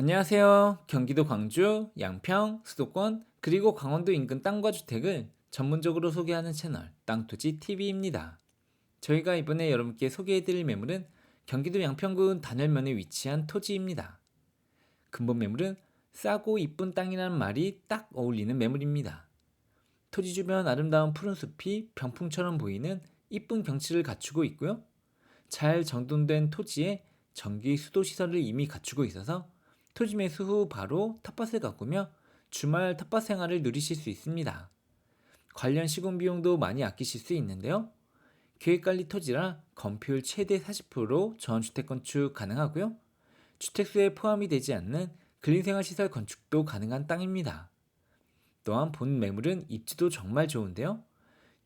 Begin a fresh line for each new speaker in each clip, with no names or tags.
안녕하세요. 경기도 광주, 양평, 수도권, 그리고 강원도 인근 땅과 주택을 전문적으로 소개하는 채널 땅토지 TV입니다. 저희가 이번에 여러분께 소개해드릴 매물은 경기도 양평군 단열면에 위치한 토지입니다. 근본 매물은 싸고 이쁜 땅이라는 말이 딱 어울리는 매물입니다. 토지 주변 아름다운 푸른 숲이 병풍처럼 보이는 이쁜 경치를 갖추고 있고요. 잘 정돈된 토지에 전기 수도 시설을 이미 갖추고 있어서 토지 매수 후 바로 텃밭을 가꾸며 주말 텃밭 생활을 누리실 수 있습니다. 관련 시공 비용도 많이 아끼실 수 있는데요. 계획관리 토지라 건폐율 최대 40%로 전주택 건축 가능하고요. 주택수에 포함이 되지 않는 근린생활시설 건축도 가능한 땅입니다. 또한 본 매물은 입지도 정말 좋은데요.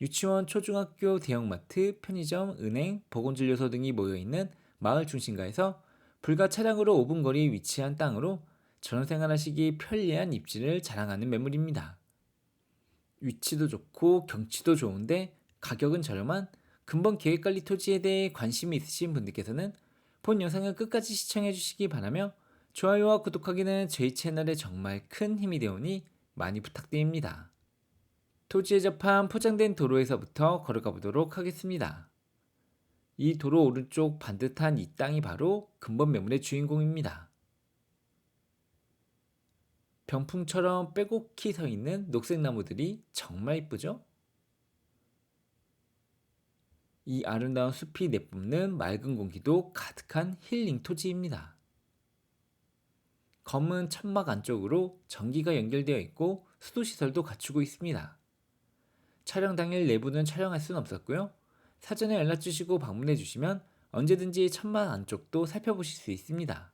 유치원, 초중학교, 대형마트, 편의점, 은행, 보건진료소 등이 모여있는 마을 중심가에서 불과 차량으로 5분 거리에 위치한 땅으로 전원생활하시기 편리한 입지를 자랑하는 매물입니다. 위치도 좋고 경치도 좋은데 가격은 저렴한 근본 계획관리 토지에 대해 관심이 있으신 분들께서는 본 영상을 끝까지 시청해 주시기 바라며 좋아요와 구독하기는 저희 채널에 정말 큰 힘이 되오니 많이 부탁드립니다. 토지에 접한 포장된 도로에서부터 걸어가 보도록 하겠습니다. 이 도로 오른쪽 반듯한 이 땅이 바로 근본 매물의 주인공입니다. 병풍처럼 빼곡히 서 있는 녹색 나무들이 정말 이쁘죠? 이 아름다운 숲이 내뿜는 맑은 공기도 가득한 힐링 토지입니다. 검은 천막 안쪽으로 전기가 연결되어 있고 수도시설도 갖추고 있습니다. 촬영 당일 내부는 촬영할 수는 없었고요. 사전에 연락 주시고 방문해 주시면 언제든지 천막 안쪽도 살펴보실 수 있습니다.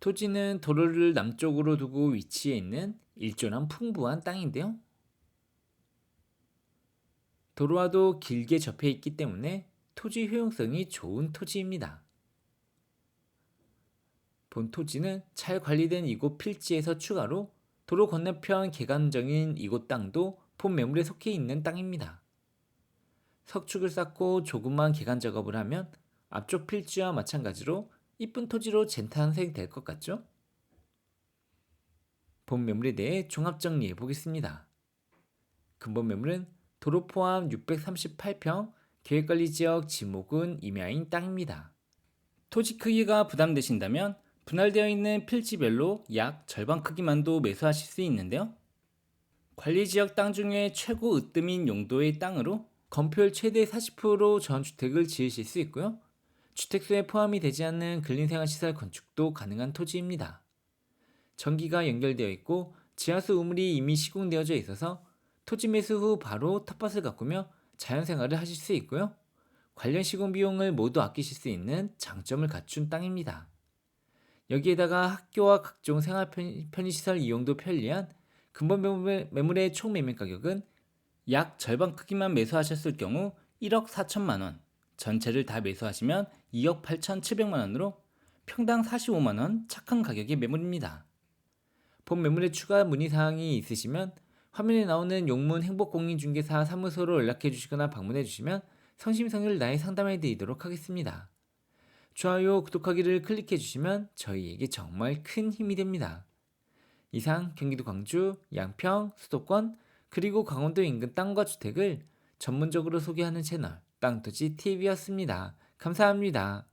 토지는 도로를 남쪽으로 두고 위치해 있는 일조남 풍부한 땅인데요. 도로와도 길게 접해 있기 때문에 토지 효용성이 좋은 토지입니다. 본 토지는 잘 관리된 이곳 필지에서 추가로 도로 건너편 개간적인 이곳 땅도 본 매물에 속해 있는 땅입니다. 석축을 쌓고 조금만 개간 작업을 하면 앞쪽 필지와 마찬가지로 이쁜 토지로 재탄생 될것 같죠? 본 매물에 대해 종합 정리해 보겠습니다. 근본 매물은 도로 포함 638평 계획관리 지역 지목은 임야인 땅입니다. 토지 크기가 부담되신다면 분할되어 있는 필지별로 약 절반 크기만도 매수하실 수 있는데요. 관리 지역 땅 중에 최고 으뜸인 용도의 땅으로 건폐율 최대 40% 전주택을 지으실 수 있고요. 주택수에 포함이 되지 않는 근린생활시설 건축도 가능한 토지입니다. 전기가 연결되어 있고 지하수 우물이 이미 시공되어져 있어서 토지 매수 후 바로 텃밭을 가꾸며 자연생활을 하실 수 있고요. 관련 시공 비용을 모두 아끼실 수 있는 장점을 갖춘 땅입니다. 여기에다가 학교와 각종 생활 편의시설 이용도 편리한 근본 매물의 총 매매 가격은 약 절반 크기만 매수하셨을 경우 1억 4천만 원, 전체를 다 매수하시면 2억 8천7백만 원으로 평당 45만 원 착한 가격의 매물입니다. 본 매물에 추가 문의 사항이 있으시면 화면에 나오는 용문 행복공인중개사 사무소로 연락해 주시거나 방문해 주시면 성심성의를 다해 상담해 드리도록 하겠습니다. 좋아요, 구독하기를 클릭해 주시면 저희에게 정말 큰 힘이 됩니다. 이상 경기도 광주, 양평, 수도권, 그리고 강원도 인근 땅과 주택을 전문적으로 소개하는 채널 땅토지 TV였습니다. 감사합니다.